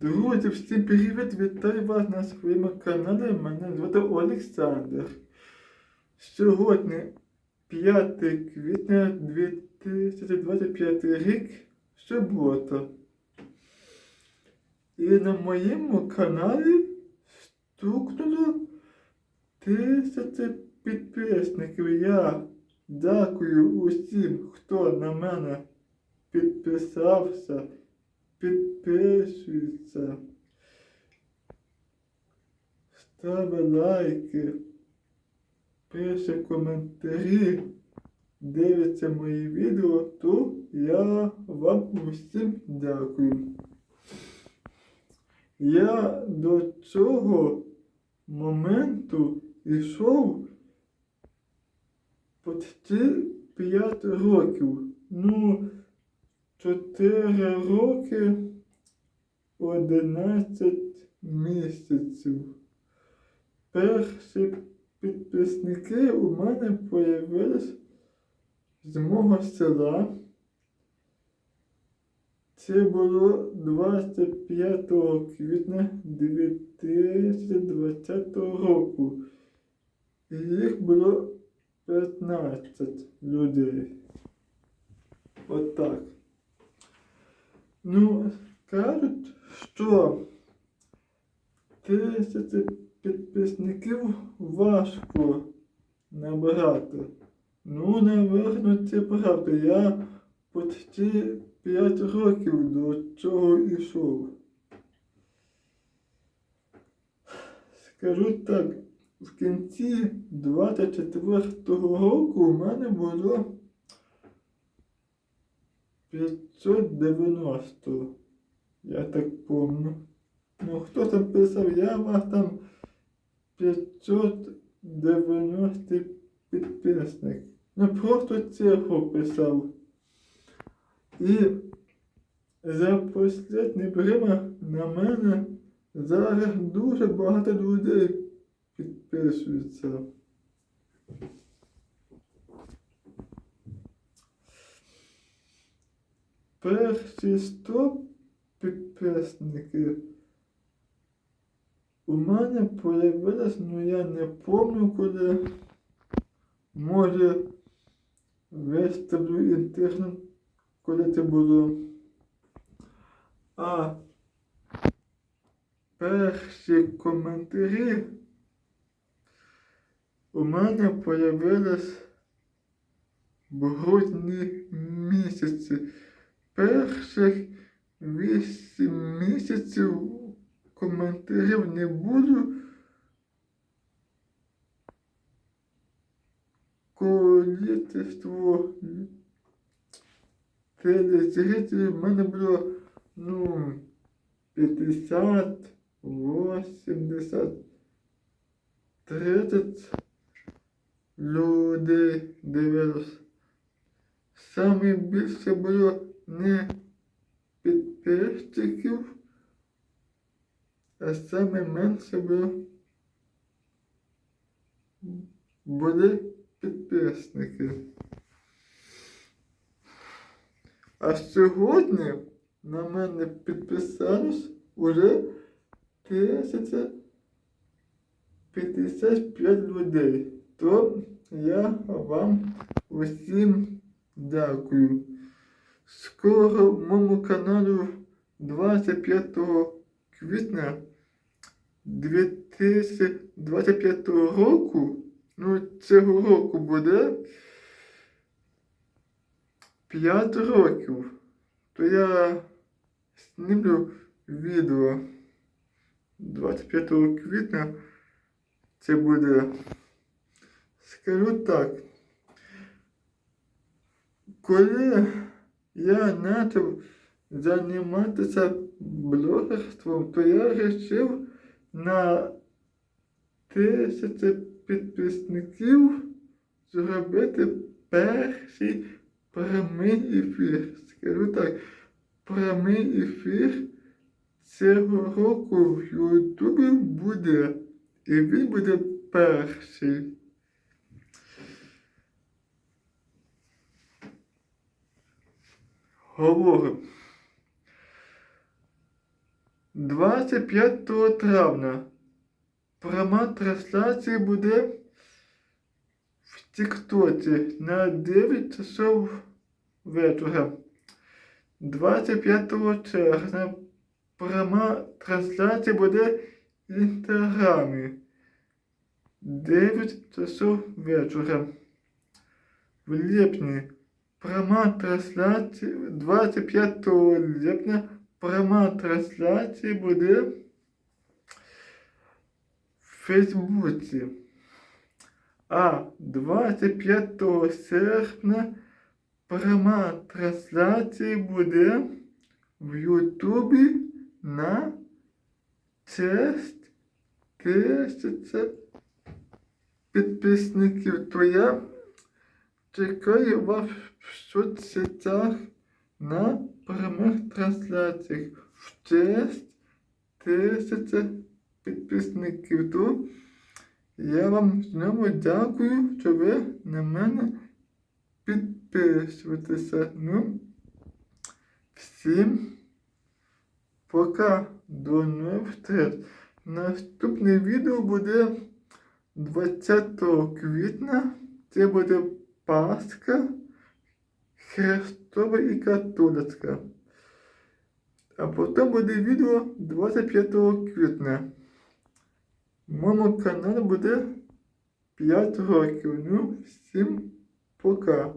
Друзі, всім привіт! Вітаю вас на своєму каналі. Мене звати Олександр. Сьогодні 5 квітня 2025 рік, субота. І на моєму каналі стукнуло тисячі підписників. Я дякую усім, хто на мене підписався підписується, ставить лайки, пише коментарі, дивиться мої відео, то я вам усім дякую. Я до цього моменту йшов почти 5 років. Ну, Чотири роки, одинадцять місяців. Перші підписники у мене появились з мого села. Це було 25 квітня 2020 року. І їх було 15 людей. Отак. Ну, кажуть, що тисячі підписників важко набирати. Ну, напевно, це правда. Я почти 5 років до цього йшов. Скажу так, в кінці 24-го року у мене було 590. Я так помню. Ну, хто там писав, я вас там 590 підписник. Ну просто цифру писав. І за останнє время на мене зараз дуже багато людей підписуються. Перші 100 підписники у мене появилось, ну я не помню коли. Може виставлю інтернет, коли це було. А перші коментарі у мене появились в грудні місяці. Перших вісім місяців коментарів не було. Количество телезрителів в мене було, ну, 50, 80, 30 людей дивилось. Саме більше було не підписчиків, а саме менше були підписники. А сьогодні на мене підписалось уже 1055 людей. То я вам усім дякую. Скоро в моєму каналі 25 квітня 2025 року, ну цього року буде 5 років. То я знімлю відео 25 квітня. Це буде. Скажу так. Коли я почав займатися блогерством, то я вирішив на тисячі підписників зробити перший прямий ефір. Скажу так, прямий ефір цього року в Ютубі буде. І він буде перший. Говоримо. 25 травня. Пряма трансляція буде в Тіктоці на 9 часов вечора. 25 червня пряма трансляція буде в інстаграмі. 9 часов вечора. В липні пряма трансляція 25 липня пряма трансляція буде в Фейсбуці. А 25 серпня пряма трансляція буде в Ютубі на честь тисяча підписників. То чекаю вас в соцсетях на прямих трансляціях в честь тисяча підписників. То я вам знову дякую, що ви на мене підписуєтеся. Ну, всім пока. До нових встреч. Наступне відео буде 20 квітня. Це буде Пасха Христова і католицька. А потім буде відео 25 квітня. Моєму каналу буде 5 років. Ну, всім пока.